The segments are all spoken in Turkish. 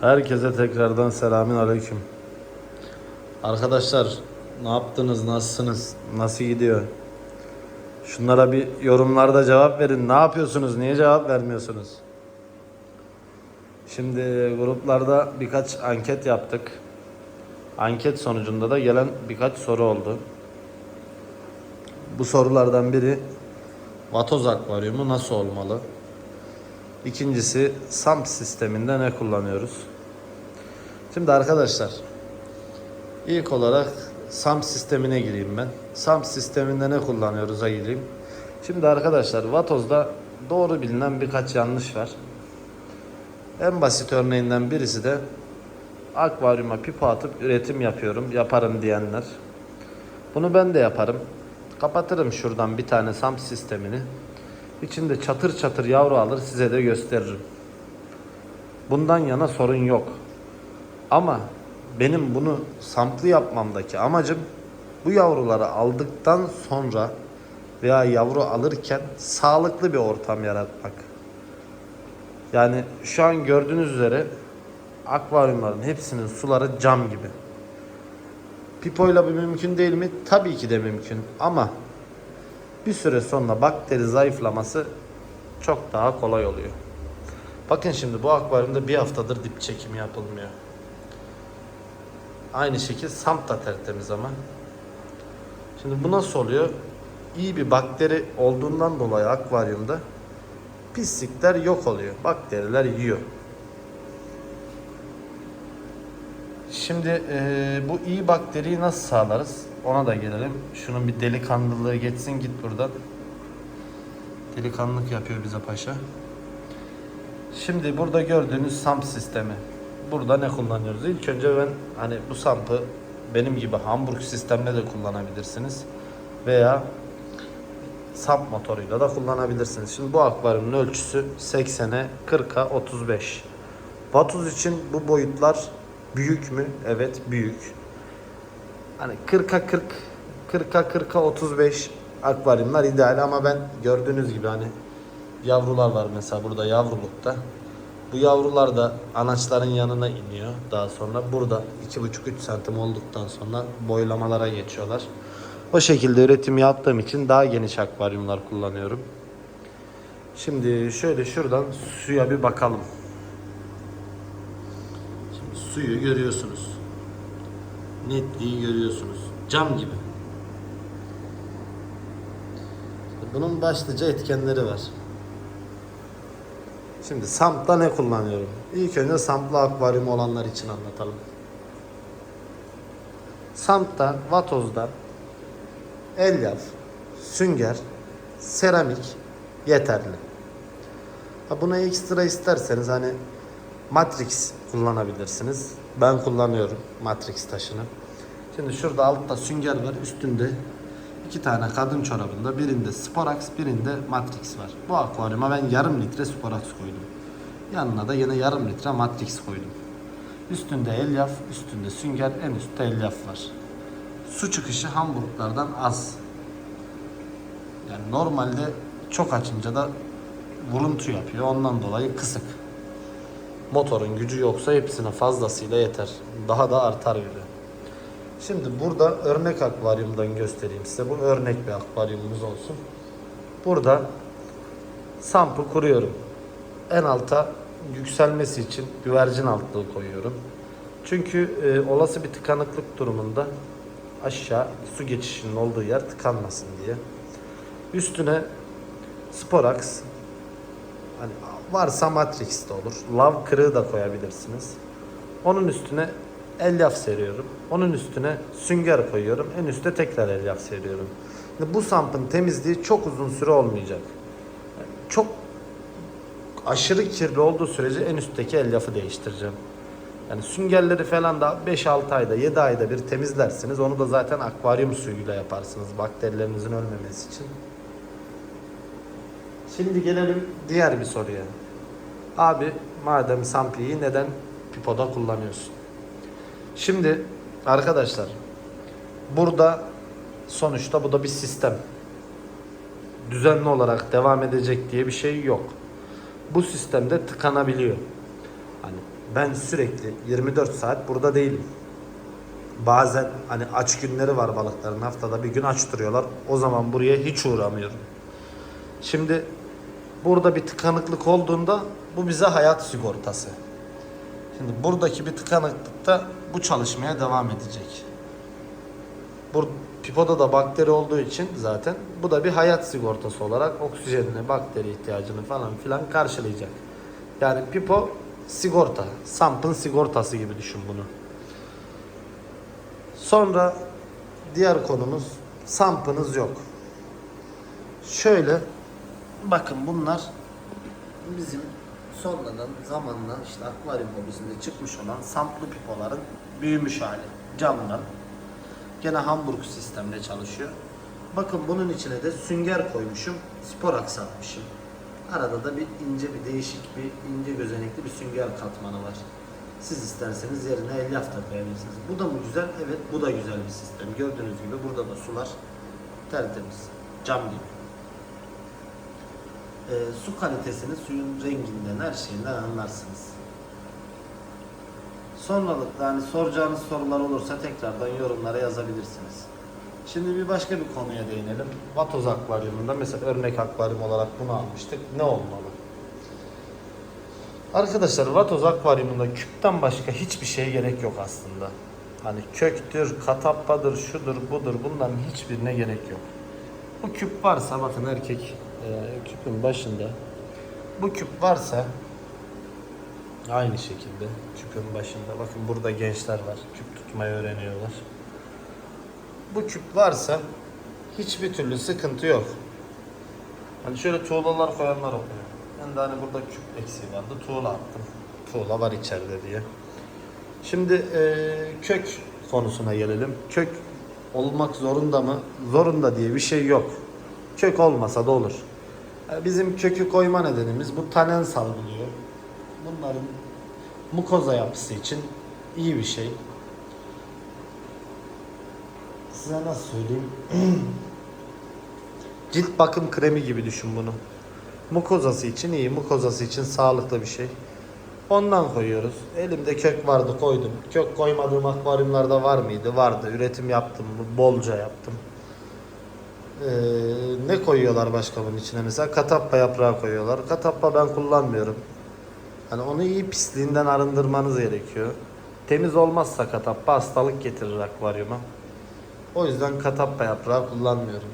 Herkese tekrardan selamün aleyküm. Arkadaşlar ne yaptınız, nasılsınız, nasıl gidiyor? Şunlara bir yorumlarda cevap verin. Ne yapıyorsunuz, niye cevap vermiyorsunuz? Şimdi gruplarda birkaç anket yaptık. Anket sonucunda da gelen birkaç soru oldu. Bu sorulardan biri vatoz akvaryumu nasıl olmalı? İkincisi SAMP sisteminde ne kullanıyoruz? Şimdi arkadaşlar ilk olarak SAMP sistemine gireyim ben. SAMP sisteminde ne kullanıyoruz'a gireyim. Şimdi arkadaşlar Vatoz'da doğru bilinen birkaç yanlış var. En basit örneğinden birisi de akvaryuma pipo atıp üretim yapıyorum, yaparım diyenler. Bunu ben de yaparım. Kapatırım şuradan bir tane SAMP sistemini. İçinde çatır çatır yavru alır size de gösteririm. Bundan yana sorun yok. Ama benim bunu samplı yapmamdaki amacım bu yavruları aldıktan sonra veya yavru alırken sağlıklı bir ortam yaratmak. Yani şu an gördüğünüz üzere akvaryumların hepsinin suları cam gibi. Pipoyla bu mümkün değil mi? Tabii ki de mümkün ama bir süre sonra bakteri zayıflaması çok daha kolay oluyor. Bakın şimdi bu akvaryumda bir haftadır dip çekimi yapılmıyor. Aynı şekilde samp da tertemiz ama. Şimdi bu nasıl oluyor? İyi bir bakteri olduğundan dolayı akvaryumda pislikler yok oluyor. Bakteriler yiyor. Şimdi eee, bu iyi bakteriyi nasıl sağlarız? Ona da gelelim. Şunun bir delikanlılığı geçsin git buradan. Delikanlılık yapıyor bize paşa. Şimdi burada gördüğünüz SAMP sistemi. Burada ne kullanıyoruz? İlk önce ben hani bu SAMP'ı benim gibi Hamburg sistemle de kullanabilirsiniz. Veya SAMP motoruyla da kullanabilirsiniz. Şimdi bu akvaryumun ölçüsü 80'e 40'a 35. Vatoz için bu boyutlar büyük mü? Evet büyük. Hani 40'a 40, 40'a 40'a 35 akvaryumlar ideal ama ben gördüğünüz gibi hani yavrular var mesela burada yavrulukta. Bu yavrular da anaçların yanına iniyor. Daha sonra burada 2,5-3 santim olduktan sonra boylamalara geçiyorlar. O şekilde üretim yaptığım için daha geniş akvaryumlar kullanıyorum. Şimdi şöyle şuradan suya bir bakalım. Suyu görüyorsunuz. Netliği görüyorsunuz. Cam gibi. Bunun başlıca etkenleri var. Şimdi SAMP'ta ne kullanıyorum? İlk önce SAMP'lı akvaryum olanlar için anlatalım. SAMP'ta, Vatoz'da elyaf, sünger, seramik yeterli. Ha buna ekstra isterseniz hani Matrix kullanabilirsiniz. Ben kullanıyorum Matrix taşını. Şimdi şurada altta sünger var, üstünde iki tane kadın çorabında birinde Sporax, birinde Matrix var. Bu akvaryuma ben yarım litre Sporax koydum. Yanına da yine yarım litre Matrix koydum. Üstünde elyaf, üstünde sünger, en üstte elyaf var. Su çıkışı Hamburglardan az. Yani normalde çok açınca da vuruntu yapıyor. Ondan dolayı kısık. Motorun gücü yoksa hepsine fazlasıyla yeter. Daha da artar bile. Şimdi burada örnek akvaryumdan göstereyim size. Bu örnek bir akvaryumumuz olsun. Burada sampı kuruyorum. En alta yükselmesi için güvercin altlığı koyuyorum. Çünkü e, olası bir tıkanıklık durumunda aşağı su geçişinin olduğu yer tıkanmasın diye. Üstüne Sporax hani varsa Matrix de olur. Lav kırığı da koyabilirsiniz. Onun üstüne elyaf seriyorum. Onun üstüne sünger koyuyorum. En üstte tekrar elyaf seriyorum. Şimdi bu sampın temizliği çok uzun süre olmayacak. Yani çok aşırı kirli olduğu sürece en üstteki elyafı değiştireceğim. Yani süngerleri falan da 5-6 ayda 7 ayda bir temizlersiniz. Onu da zaten akvaryum suyuyla yaparsınız bakterilerinizin ölmemesi için. Şimdi gelelim diğer bir soruya. Abi madem sampliyi neden pipoda kullanıyorsun? Şimdi arkadaşlar burada sonuçta bu da bir sistem. Düzenli olarak devam edecek diye bir şey yok. Bu sistemde tıkanabiliyor. Hani ben sürekli 24 saat burada değilim. Bazen hani aç günleri var balıkların haftada bir gün aç duruyorlar. O zaman buraya hiç uğramıyorum. Şimdi burada bir tıkanıklık olduğunda bu bize hayat sigortası. Şimdi buradaki bir tıkanıklıkta bu çalışmaya devam edecek. Bu pipoda da bakteri olduğu için zaten bu da bir hayat sigortası olarak oksijenini, bakteri ihtiyacını falan filan karşılayacak. Yani pipo sigorta, sampın sigortası gibi düşün bunu. Sonra diğer konumuz sampınız yok. Şöyle bakın bunlar bizim sonradan zamanla işte akvaryum hobisinde çıkmış olan samplı pipoların büyümüş hali camdan. Gene Hamburg sistemle çalışıyor. Bakın bunun içine de sünger koymuşum. Spor aksatmışım. Arada da bir ince bir değişik bir ince gözenekli bir sünger katmanı var. Siz isterseniz yerine elyaf da koyabilirsiniz. Bu da mı güzel? Evet bu da güzel bir sistem. Gördüğünüz gibi burada da sular tertemiz. Cam gibi. Ee, su kalitesini suyun renginden her şeyinden anlarsınız. Sonralıkta hani soracağınız sorular olursa tekrardan yorumlara yazabilirsiniz. Şimdi bir başka bir konuya değinelim. Vatoz akvaryumunda mesela örnek akvaryum olarak bunu almıştık. Ne olmalı? Arkadaşlar Vatoz akvaryumunda küpten başka hiçbir şeye gerek yok aslında. Hani köktür, katappadır, şudur, budur bunların hiçbirine gerek yok. Bu küp varsa bakın erkek e, küpün başında bu küp varsa aynı şekilde küpün başında bakın burada gençler var küp tutmayı öğreniyorlar. Bu küp varsa hiçbir türlü sıkıntı yok. Hani şöyle tuğlalar koyanlar oluyor. Ben de hani burada küp eksiği vardı. Tuğla attım. Tuğla var içeride diye. Şimdi eee, kök konusuna gelelim. Kök olmak zorunda mı? Zorunda diye bir şey yok. Kök olmasa da olur. Yani Bizim kökü koyma nedenimiz bu tanen salgılıyor. Bunların mukoza yapısı için iyi bir şey. Size nasıl söyleyeyim? Cilt bakım kremi gibi düşün bunu. Mukozası için iyi, mukozası için sağlıklı bir şey. Ondan koyuyoruz. Elimde kök vardı koydum. Kök koymadığım akvaryumlarda var mıydı? Vardı. Üretim yaptım. Bolca yaptım. Ee, ne koyuyorlar başka bunun içine? Mesela katappa yaprağı koyuyorlar. Katappa ben kullanmıyorum. Hani onu iyi pisliğinden arındırmanız gerekiyor. Temiz olmazsa katappa hastalık getirir akvaryuma. O yüzden katappa yaprağı kullanmıyorum.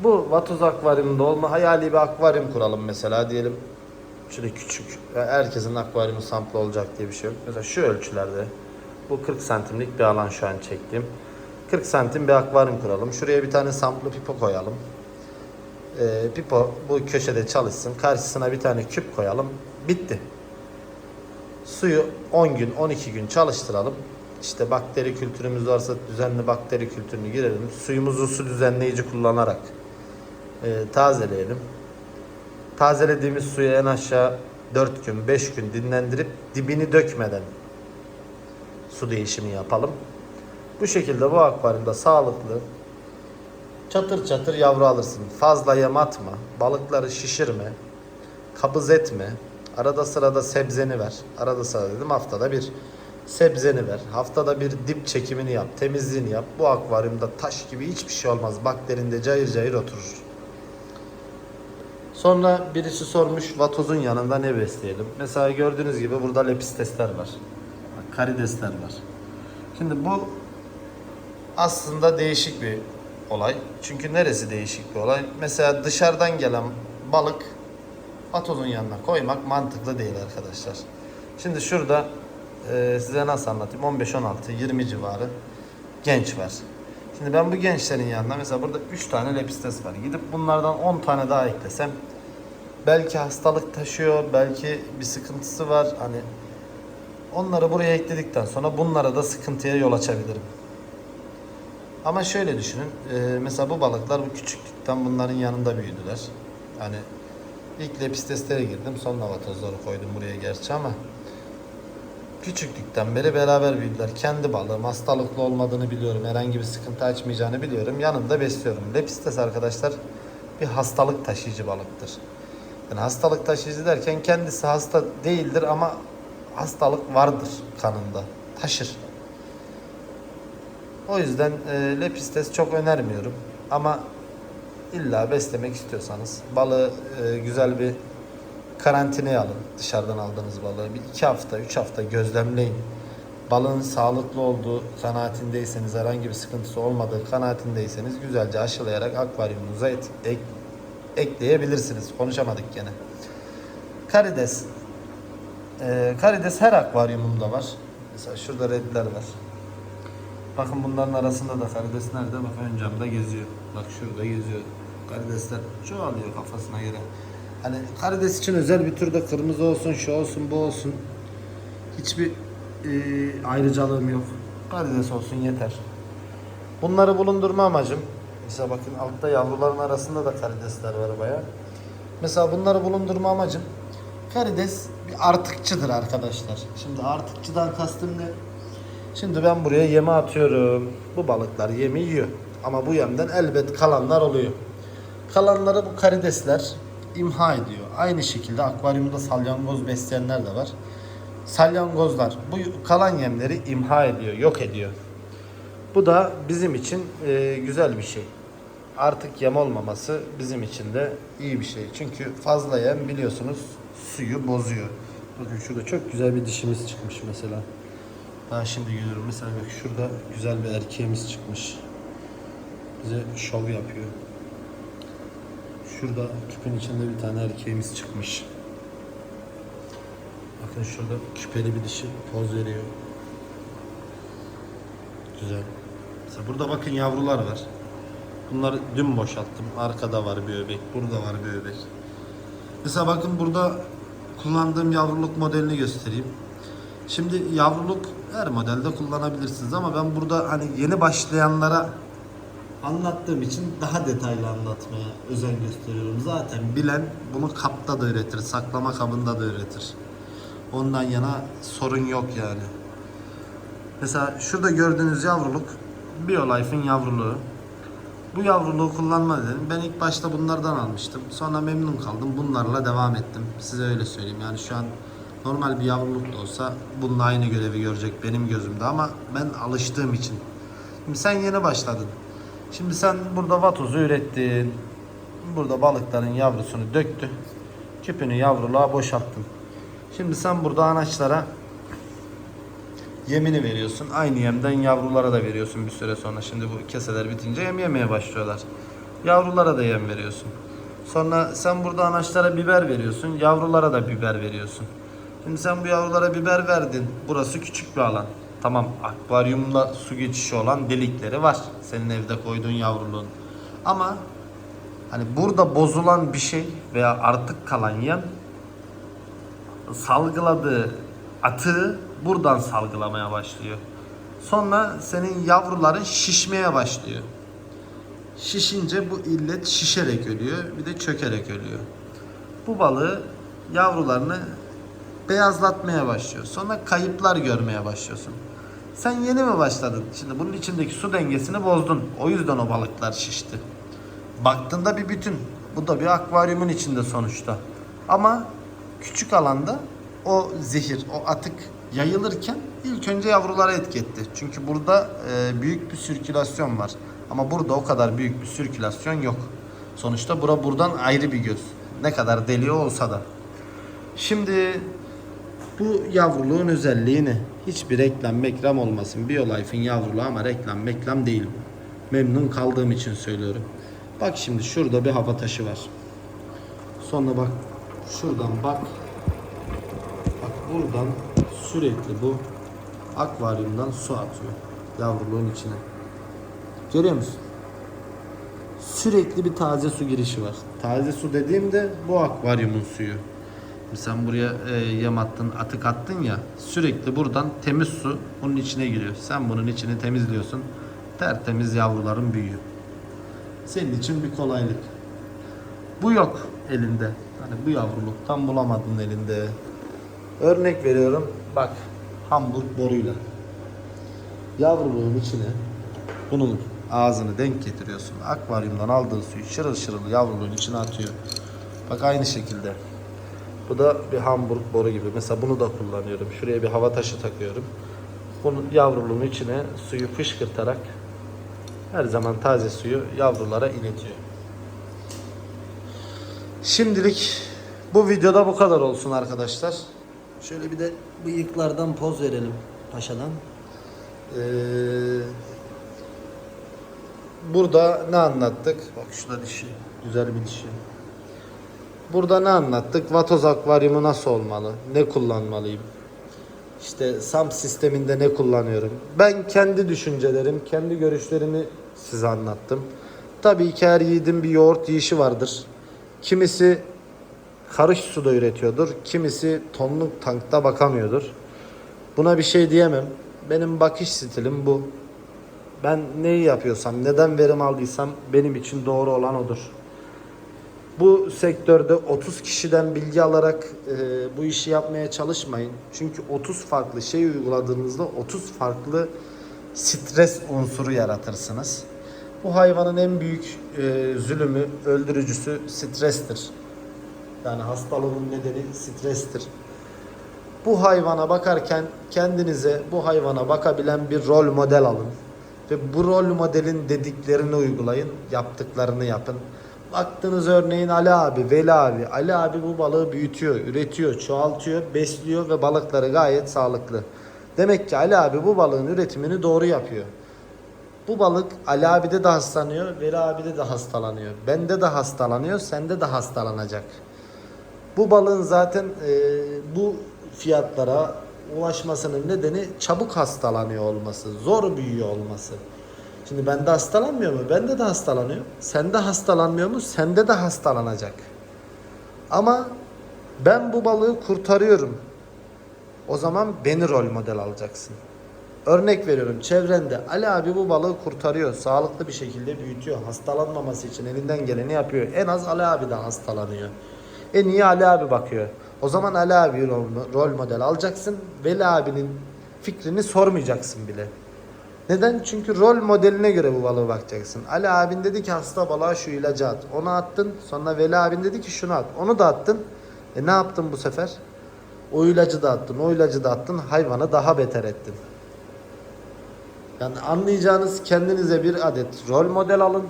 Bu vatoz akvaryumunda olma hayali bir akvaryum kuralım mesela diyelim. Şöyle küçük herkesin akvaryumu samplı olacak diye bir şey yok. Mesela şu ölçülerde bu 40 santimlik bir alan şu an çektiğim. 40 santim bir akvaryum kuralım. Şuraya bir tane samplı pipo koyalım. Ee, pipo bu köşede çalışsın. Karşısına bir tane küp koyalım. Bitti. Suyu 10 gün 12 gün çalıştıralım. İşte bakteri kültürümüz varsa düzenli bakteri kültürünü girelim. Suyumuzu su düzenleyici kullanarak e, tazeleyelim. Tazelediğimiz suyu en aşağı 4 gün 5 gün dinlendirip dibini dökmeden su değişimi yapalım. Bu şekilde bu akvaryumda sağlıklı çatır çatır yavru alırsın. Fazla yem atma, balıkları şişirme, kabız etme. Arada sırada sebzeni ver. Arada sırada dedim haftada bir sebzeni ver. Haftada bir dip çekimini yap, temizliğini yap. Bu akvaryumda taş gibi hiçbir şey olmaz. Bakterinde cayır cayır oturur. Sonra birisi sormuş vatozun yanında ne besleyelim? Mesela gördüğünüz gibi burada lepistesler var. Karidesler var. Şimdi bu aslında değişik bir olay. Çünkü neresi değişik bir olay? Mesela dışarıdan gelen balık vatozun yanına koymak mantıklı değil arkadaşlar. Şimdi şurada e, size nasıl anlatayım? 15, 16, 20 civarı genç var. Şimdi ben bu gençlerin yanına mesela burada 3 tane lepistes var. Gidip bunlardan 10 tane daha eklesem belki hastalık taşıyor, belki bir sıkıntısı var. Hani onları buraya ekledikten sonra bunlara da sıkıntıya yol açabilirim. Ama şöyle düşünün. e, mesela bu balıklar bu küçüklükten bunların yanında büyüdüler. Hani ilk lepistestere girdim. Sonra vatozları koydum buraya gerçi ama küçüklükten beri beraber büyüdüler. Kendi balığım hastalıklı olmadığını biliyorum. Herhangi bir sıkıntı açmayacağını biliyorum. Yanında besliyorum. Lepistes arkadaşlar bir hastalık taşıyıcı balıktır. Yani hastalık taşıyıcı derken kendisi hasta değildir ama hastalık vardır kanında. Taşır. O yüzden e, lepistes çok önermiyorum. Ama illa beslemek istiyorsanız balığı e, güzel bir karantinaya alın. Dışarıdan aldığınız balığı. Bir iki hafta, üç hafta gözlemleyin. Balığın sağlıklı olduğu kanaatindeyseniz, herhangi bir sıkıntısı olmadığı kanaatindeyseniz güzelce aşılayarak akvaryumunuza et, ek- ekleyebilirsiniz. Konuşamadık gene. Karides. Ee, karides her akvaryumumda var. Mesela şurada redler var. Bakın bunların arasında da karides nerede? Bak ön camda geziyor. Bak şurada geziyor. Karidesler çoğalıyor kafasına göre. Hani karides için özel bir türde kırmızı olsun, şu olsun, bu olsun. Hiçbir e, ayrıcalığım yok. Karides olsun yeter. Bunları bulundurma amacım. Mesela bakın altta yavruların arasında da karidesler var bayağı. Mesela bunları bulundurma amacım karides bir artıkçıdır arkadaşlar. Şimdi artıkçıdan kastım ne? Şimdi ben buraya yeme atıyorum. Bu balıklar yemi yiyor. Ama bu yemden elbet kalanlar oluyor. Kalanları bu karidesler imha ediyor. Aynı şekilde akvaryumda salyangoz besleyenler de var. Salyangozlar bu kalan yemleri imha ediyor, yok ediyor. Bu da bizim için e, güzel bir şey. Artık yem olmaması bizim için de iyi bir şey. Çünkü fazla yem biliyorsunuz suyu bozuyor. Bakın şurada çok güzel bir dişimiz çıkmış mesela. Daha şimdi görüyorum. Mesela bak şurada güzel bir erkeğimiz çıkmış. Bize şov yapıyor. Şurada küpün içinde bir tane erkeğimiz çıkmış. Bakın şurada küpeli bir dişi poz veriyor. Güzel. Mesela burada bakın yavrular var. Bunları dün boşalttım. Arkada var bir öbek. Burada var bir öbek. Mesela bakın burada kullandığım yavruluk modelini göstereyim. Şimdi yavruluk her modelde kullanabilirsiniz ama ben burada hani yeni başlayanlara anlattığım için daha detaylı anlatmaya özen gösteriyorum. Zaten bilen bunu kapta da üretir, saklama kabında da üretir. Ondan yana sorun yok yani. Mesela şurada gördüğünüz yavruluk BioLife'ın yavruluğu. Bu yavruluğu kullanma dedim. Ben ilk başta bunlardan almıştım. Sonra memnun kaldım. Bunlarla devam ettim. Size öyle söyleyeyim. Yani şu an normal bir yavruluk da olsa bununla aynı görevi görecek benim gözümde ama ben alıştığım için. Şimdi sen yeni başladın. Şimdi sen burada vatozu ürettin. Burada balıkların yavrusunu döktü. Küpünü yavruluğa boşalttın. Şimdi sen burada anaçlara yemini veriyorsun. Aynı yemden yavrulara da veriyorsun bir süre sonra. Şimdi bu keseler bitince yem yemeye başlıyorlar. Yavrulara da yem veriyorsun. Sonra sen burada anaçlara biber veriyorsun. Yavrulara da biber veriyorsun. Şimdi sen bu yavrulara biber verdin. Burası küçük bir alan. Tamam akvaryumda su geçişi olan delikleri var. Senin evde koyduğun yavruluğun. Ama hani burada bozulan bir şey veya artık kalan yem salgıladığı atığı buradan salgılamaya başlıyor. Sonra senin yavruların şişmeye başlıyor. Şişince bu illet şişerek ölüyor, bir de çökerek ölüyor. Bu balığı yavrularını beyazlatmaya başlıyor. Sonra kayıplar görmeye başlıyorsun. Sen yeni mi başladın? Şimdi bunun içindeki su dengesini bozdun. O yüzden o balıklar şişti. Baktığında bir bütün. Bu da bir akvaryumun içinde sonuçta. Ama küçük alanda o zehir, o atık yayılırken ilk önce yavrulara etki etti. Çünkü burada e, büyük bir sirkülasyon var. Ama burada o kadar büyük bir sirkülasyon yok. Sonuçta bura buradan ayrı bir göz. Ne kadar deliği olsa da. Şimdi bu yavruluğun özelliği ne? Hiçbir reklam mekram olmasın. BioLife'in yavruluğu ama reklam meklam değil. Memnun kaldığım için söylüyorum. Bak şimdi şurada bir hava taşı var. Sonra bak şuradan bak. Bak buradan sürekli bu akvaryumdan su atıyor yavruluğun içine. Görüyor musun? Sürekli bir taze su girişi var. Taze su dediğimde bu akvaryumun suyu. Sen buraya e, yem attın, atık attın ya sürekli buradan temiz su bunun içine giriyor. Sen bunun içini temizliyorsun. Tertemiz yavruların büyüyor. Senin için bir kolaylık. Bu yok elinde. Hani bu yavruluk tam bulamadın elinde. Örnek veriyorum. Bak Hamburg boruyla. Yavruluğun içine bunun ağzını denk getiriyorsun. Akvaryumdan aldığı suyu şırıl şırıl yavruluğun içine atıyor. Bak aynı şekilde. Bu da bir Hamburg boru gibi. Mesela bunu da kullanıyorum. Şuraya bir hava taşı takıyorum. Bunun yavruluğun içine suyu fışkırtarak her zaman taze suyu yavrulara iletiyor. Şimdilik bu videoda bu kadar olsun arkadaşlar. Şöyle bir de bıyıklardan poz verelim paşadan. Ee, burada ne anlattık? Bak şurada dişi. Güzel bir dişi. Burada ne anlattık? Vatoz akvaryumu nasıl olmalı? Ne kullanmalıyım? İşte SAM sisteminde ne kullanıyorum? Ben kendi düşüncelerim, kendi görüşlerimi size anlattım. Tabii ki her yiğidin bir yoğurt yiyişi vardır. Kimisi karış suda üretiyordur. Kimisi tonluk tankta bakamıyordur. Buna bir şey diyemem. Benim bakış stilim bu. Ben neyi yapıyorsam, neden verim aldıysam benim için doğru olan odur. Bu sektörde 30 kişiden bilgi alarak e, bu işi yapmaya çalışmayın. Çünkü 30 farklı şey uyguladığınızda 30 farklı stres unsuru yaratırsınız. Bu hayvanın en büyük e, zulümü, öldürücüsü strestir. Yani hastalığın nedeni strestir. Bu hayvana bakarken kendinize bu hayvana bakabilen bir rol model alın. Ve bu rol modelin dediklerini uygulayın, yaptıklarını yapın. Baktığınız örneğin Ali abi, Veli abi. Ali abi bu balığı büyütüyor, üretiyor, çoğaltıyor, besliyor ve balıkları gayet sağlıklı. Demek ki Ali abi bu balığın üretimini doğru yapıyor. Bu balık Ali abide de hastalanıyor, Veli abide de hastalanıyor. Bende de hastalanıyor, sende de hastalanacak. Bu balığın zaten e, bu fiyatlara ulaşmasının nedeni çabuk hastalanıyor olması, zor büyüyor olması. Şimdi bende hastalanmıyor mu? Bende de hastalanıyor. Sende hastalanmıyor mu? Sende de hastalanacak. Ama ben bu balığı kurtarıyorum. O zaman beni rol model alacaksın. Örnek veriyorum çevrende Ali abi bu balığı kurtarıyor. Sağlıklı bir şekilde büyütüyor. Hastalanmaması için elinden geleni yapıyor. En az Ali abi de hastalanıyor. En iyi Ali abi bakıyor. O zaman Ali abi rol, model alacaksın. Veli abinin fikrini sormayacaksın bile. Neden? Çünkü rol modeline göre bu balığa bakacaksın. Ali abin dedi ki hasta balığa şu ilacı at. Onu attın. Sonra Veli abin dedi ki şunu at. Onu da attın. E ne yaptın bu sefer? O ilacı da attın. O ilacı da attın. Hayvanı daha beter ettin. Yani anlayacağınız kendinize bir adet rol model alın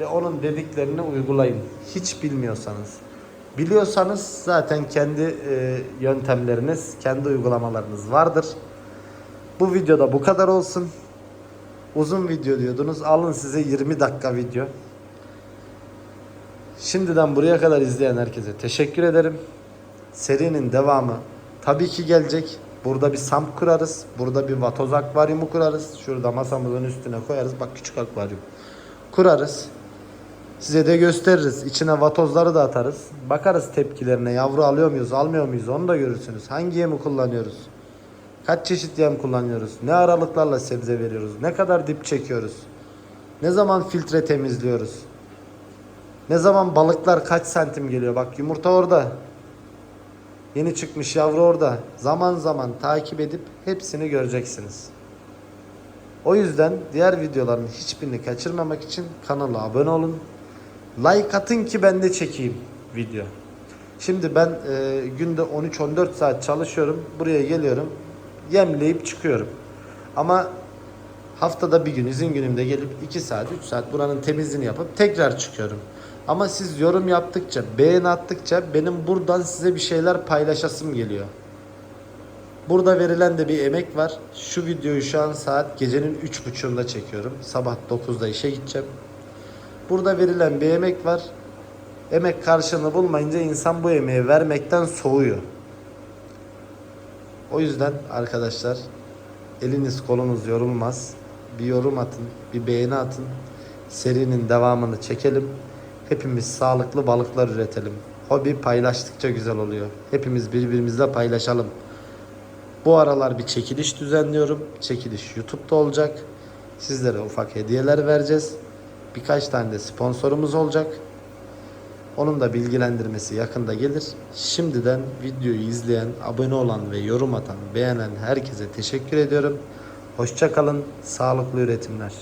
ve onun dediklerini uygulayın. Hiç bilmiyorsanız. Biliyorsanız zaten kendi e, yöntemleriniz, kendi uygulamalarınız vardır. Bu videoda bu kadar olsun. Uzun video diyordunuz. Alın size 20 dakika video. Şimdiden buraya kadar izleyen herkese teşekkür ederim. Serinin devamı tabii ki gelecek. Burada bir samp kurarız. Burada bir vatoz akvaryumu kurarız. Şurada masamızın üstüne koyarız. Bak küçük akvaryum. Kurarız. Size de gösteririz. İçine vatozları da atarız. Bakarız tepkilerine. Yavru alıyor muyuz, almıyor muyuz onu da görürsünüz. Hangi yemi kullanıyoruz? Kaç çeşit yem kullanıyoruz? Ne aralıklarla sebze veriyoruz? Ne kadar dip çekiyoruz? Ne zaman filtre temizliyoruz? Ne zaman balıklar kaç santim geliyor? Bak yumurta orada. Yeni çıkmış yavru orada. Zaman zaman takip edip hepsini göreceksiniz. O yüzden diğer videoların hiçbirini kaçırmamak için kanala abone olun. Like atın ki ben de çekeyim video. Şimdi ben e, günde 13-14 saat çalışıyorum. Buraya geliyorum. Yemleyip çıkıyorum. Ama haftada bir gün izin günümde gelip 2 saat 3 saat buranın temizliğini yapıp tekrar çıkıyorum. Ama siz yorum yaptıkça, beğeni attıkça benim buradan size bir şeyler paylaşasım geliyor. Burada verilen de bir emek var. Şu videoyu şu an saat gecenin 3.30'unda çekiyorum. Sabah 9'da işe gideceğim. Burada verilen bir emek var. Emek karşılığını bulmayınca insan bu emeği vermekten soğuyor. O yüzden arkadaşlar eliniz kolunuz yorulmaz. Bir yorum atın, bir beğeni atın. Serinin devamını çekelim. Hepimiz sağlıklı balıklar üretelim. Hobi paylaştıkça güzel oluyor. Hepimiz birbirimizle paylaşalım. Bu aralar bir çekiliş düzenliyorum. Çekiliş YouTube'da olacak. Sizlere ufak hediyeler vereceğiz. Birkaç tane de sponsorumuz olacak. Onun da bilgilendirmesi yakında gelir. Şimdiden videoyu izleyen, abone olan ve yorum atan, beğenen herkese teşekkür ediyorum. Hoşça kalın, sağlıklı üretimler.